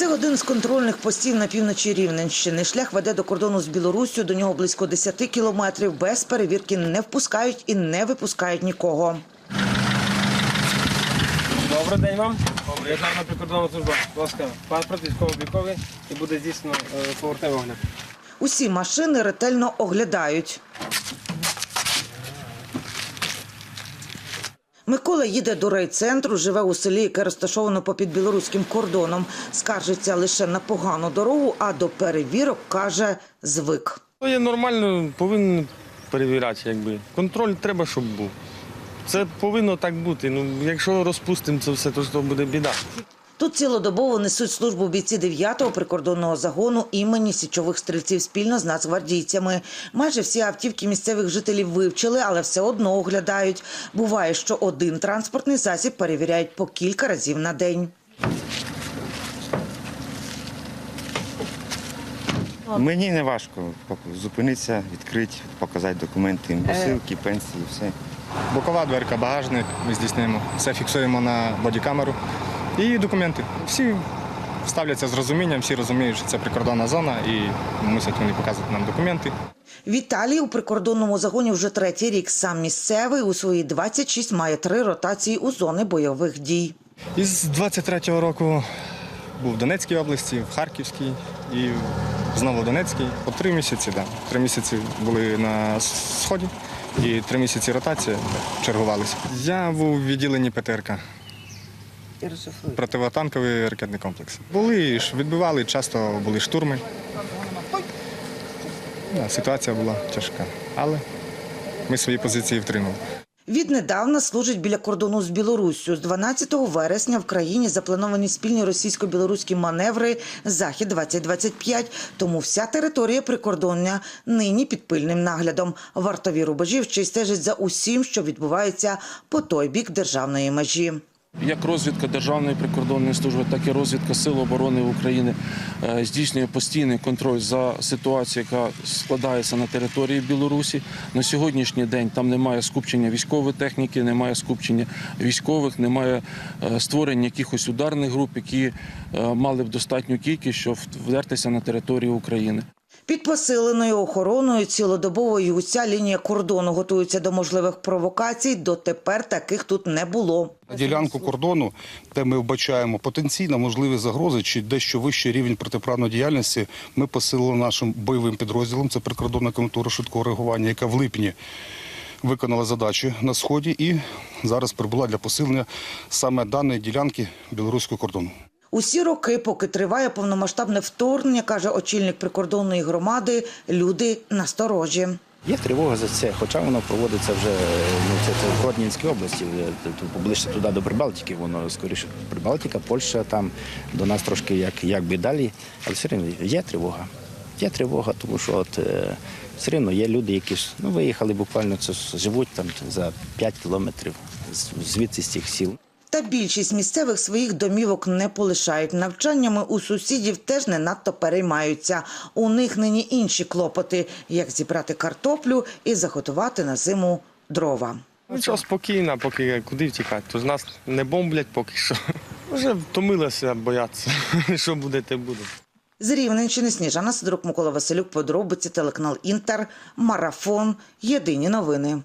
Це один з контрольних постів на півночі Рівненщини. Шлях веде до кордону з Білоруссю, до нього близько 10 кілометрів. Без перевірки не впускають і не випускають нікого. Добрий день вам. Державна прикордонна служба. Будь ласка, паспорт військово-обліковий і буде здійснено е, повертовий огляд. Усі машини ретельно оглядають. Микола їде до райцентру, живе у селі, яке розташовано попід білоруським кордоном. Скаржиться лише на погану дорогу, а до перевірок каже звик. Я є нормально, повинен перевіряти, якби. Контроль треба, щоб був. Це повинно так бути. Ну, якщо розпустимо це все, то, то буде біда. Тут цілодобово несуть службу бійці 9-го прикордонного загону імені січових стрільців спільно з нацгвардійцями. Майже всі автівки місцевих жителів вивчили, але все одно оглядають. Буває, що один транспортний засіб перевіряють по кілька разів на день. Мені не важко зупинитися, відкрити, показати документи, посилки, пенсії, все. Бокова дверка, багажник ми здійснюємо. Все фіксуємо на бодікамеру. І документи. Всі ставляться з розумінням, всі розуміють, що це прикордонна зона і мусять вони показувати нам документи. Віталій у прикордонному загоні вже третій рік. Сам місцевий у свої 26 має три ротації у зони бойових дій. Із 23-го року був в Донецькій області, в Харківській і знову в Донецькій. По три місяці, да. Три місяці були на сході і три місяці ротація чергувалися. Я був у відділенні ПТРК. Противотанковий ракетний комплекс. Були відбивали, часто були штурми. Да, ситуація була тяжка, але ми свої позиції втримали. Віднедавна служить біля кордону з Білоруссю. З 12 вересня в країні заплановані спільні російсько-білоруські маневри Захід 2025 Тому вся територія прикордоння нині під пильним наглядом. Вартові рубежі ще стежать за усім, що відбувається по той бік державної межі. Як розвідка Державної прикордонної служби, так і розвідка Сил оборони України е, здійснює постійний контроль за ситуацією, яка складається на території Білорусі. На сьогоднішній день там немає скупчення військової техніки, немає скупчення військових, немає е, створення якихось ударних груп, які е, мали б достатню кількість, щоб вдертися на територію України. Під посиленою охороною цілодобово і уся лінія кордону готується до можливих провокацій. Дотепер таких тут не було. Ділянку кордону, де ми вбачаємо потенційно можливі загрози чи дещо вищий рівень протиправної діяльності, ми посилили нашим бойовим підрозділом. Це прикордонна комітура швидкого реагування, яка в липні виконала задачі на сході і зараз прибула для посилення саме даної ділянки білоруського кордону. Усі роки, поки триває повномасштабне вторгнення, каже очільник прикордонної громади, люди насторожі. Є тривога за це, хоча воно проводиться вже ну це, це в Гродненській області, е, тут поближче туди до Прибалтики, воно скоріше Прибалтика, Польща там до нас трошки як, якби далі, але все одно є тривога. Є тривога, тому що от е, все одно є люди, які ж ну виїхали буквально це живуть там за 5 кілометрів звідси з цих сіл. Та більшість місцевих своїх домівок не полишають. Навчаннями у сусідів теж не надто переймаються. У них нині інші клопоти, як зібрати картоплю і заготувати на зиму дрова. Нічого спокійно, поки куди втікати. То з нас не бомблять поки що. Вже втомилися боятися. Що буде, те буде. З Рівненщини Сніжана Сидорук, Микола Василюк, подробиці, телеканал Інтер, Марафон, Єдині новини.